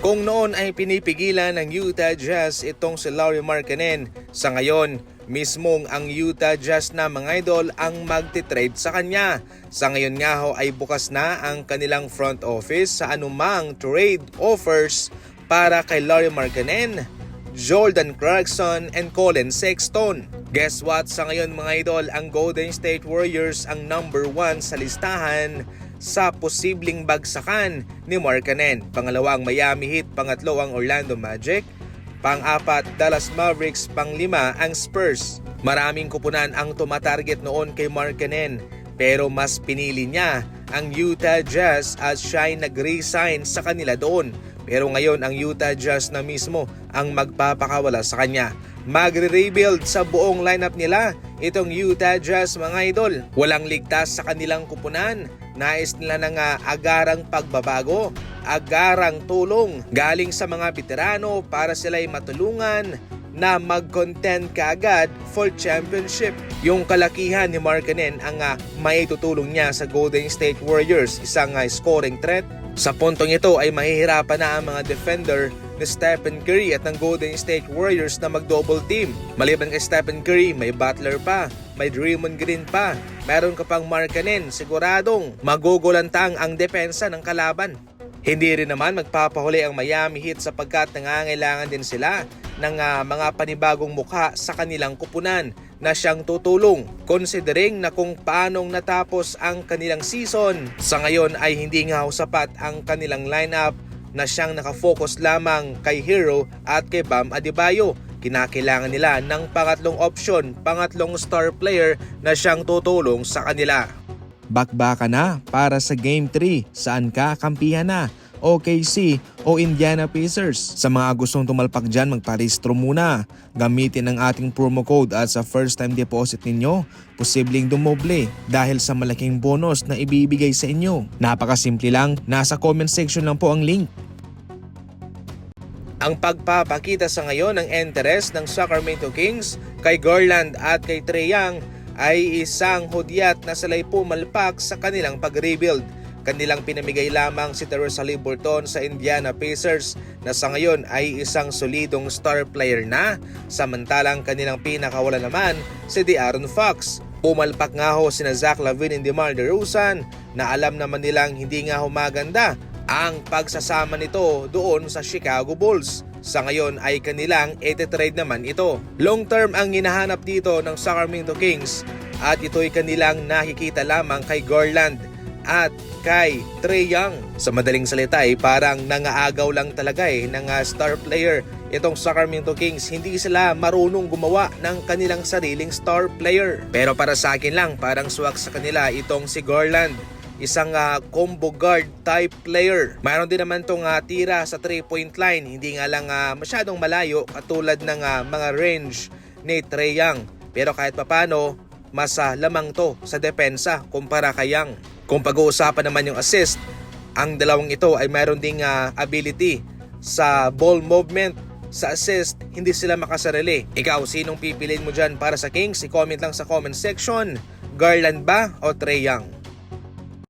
Kung noon ay pinipigilan ng Utah Jazz itong si Lauri Markkanen, sa ngayon, mismong ang Utah Jazz na mga idol ang magtitrade sa kanya. Sa ngayon nga ho ay bukas na ang kanilang front office sa anumang trade offers para kay Lauri Markkanen, Jordan Clarkson, and Colin Sexton. Guess what? Sa ngayon mga idol, ang Golden State Warriors ang number one sa listahan sa posibleng bagsakan ni Markkanen. Pangalawa ang Miami Heat, pangatlo ang Orlando Magic, pang-apat Dallas Mavericks, pang-lima ang Spurs. Maraming kupunan ang tumatarget noon kay Markkanen pero mas pinili niya ang Utah Jazz at siya ay nag-resign sa kanila doon. Pero ngayon ang Utah Jazz na mismo ang magpapakawala sa kanya. Magre-rebuild sa buong lineup nila itong Utah Jazz mga idol. Walang ligtas sa kanilang kupunan. Nais nila ng ah, agarang pagbabago, agarang tulong galing sa mga veterano para sila'y matulungan na mag-contend kaagad for championship. Yung kalakihan ni Markkanen ang uh, maitutulong niya sa Golden State Warriors, isang ah, scoring threat. Sa puntong ito ay mahihirapan na ang mga defender ni Stephen Curry at ng Golden State Warriors na mag-double team. Maliban kay Stephen Curry, may Butler pa, may Draymond Green pa, meron ka pang Markkanen, siguradong magugulantang ang depensa ng kalaban. Hindi rin naman magpapahuli ang Miami Heat sapagkat nangangailangan din sila ng ah, mga panibagong mukha sa kanilang kupunan na siyang tutulong considering na kung paanong natapos ang kanilang season sa ngayon ay hindi nga sapat ang kanilang lineup na siyang nakafocus lamang kay Hero at kay Bam Adebayo kinakailangan nila ng pangatlong option, pangatlong star player na siyang tutulong sa kanila. Bakbaka na para sa Game 3 saan ka kampihan na OKC o Indiana Pacers. Sa mga gustong tumalpak dyan, magparehistro muna. Gamitin ang ating promo code at sa first time deposit ninyo, posibleng dumoble dahil sa malaking bonus na ibibigay sa inyo. Napakasimple lang, nasa comment section lang po ang link. Ang pagpapakita sa ngayon ng interest ng Sacramento Kings kay Garland at kay Trae Young ay isang hudyat na sila'y pumalpak sa kanilang pag-rebuild. Kanilang pinamigay lamang si Teresa Liberton sa Indiana Pacers na sa ngayon ay isang solidong star player na samantalang kanilang pinakawala naman si De'Aaron Fox. Pumalpak nga ho sina Zach Lavine and DeMar DeRozan na alam naman nilang hindi nga humaganda ang pagsasama nito doon sa Chicago Bulls. Sa ngayon ay kanilang ete-trade naman ito. Long term ang hinahanap dito ng Sacramento Kings at ito'y kanilang nakikita lamang kay Garland at kay Trey Young. Sa madaling salita ay parang nangaagaw lang talaga eh ng ah, star player itong Sacramento Kings. Hindi sila marunong gumawa ng kanilang sariling star player. Pero para sa akin lang parang swak sa kanila itong si Garland isang ah, combo guard type player. Mayroon din naman tong ah, tira sa 3-point line, hindi nga lang ah, masyadong malayo katulad ng ah, mga range ni Trey Young. Pero kahit papano, mas ah, lamang to sa depensa kumpara kay Young. Kung pag-uusapan naman yung assist, ang dalawang ito ay mayroon ding ah, ability sa ball movement sa assist, hindi sila makasarili. Ikaw, sinong pipiliin mo dyan para sa Kings? I-comment lang sa comment section. Garland ba o Trey Young?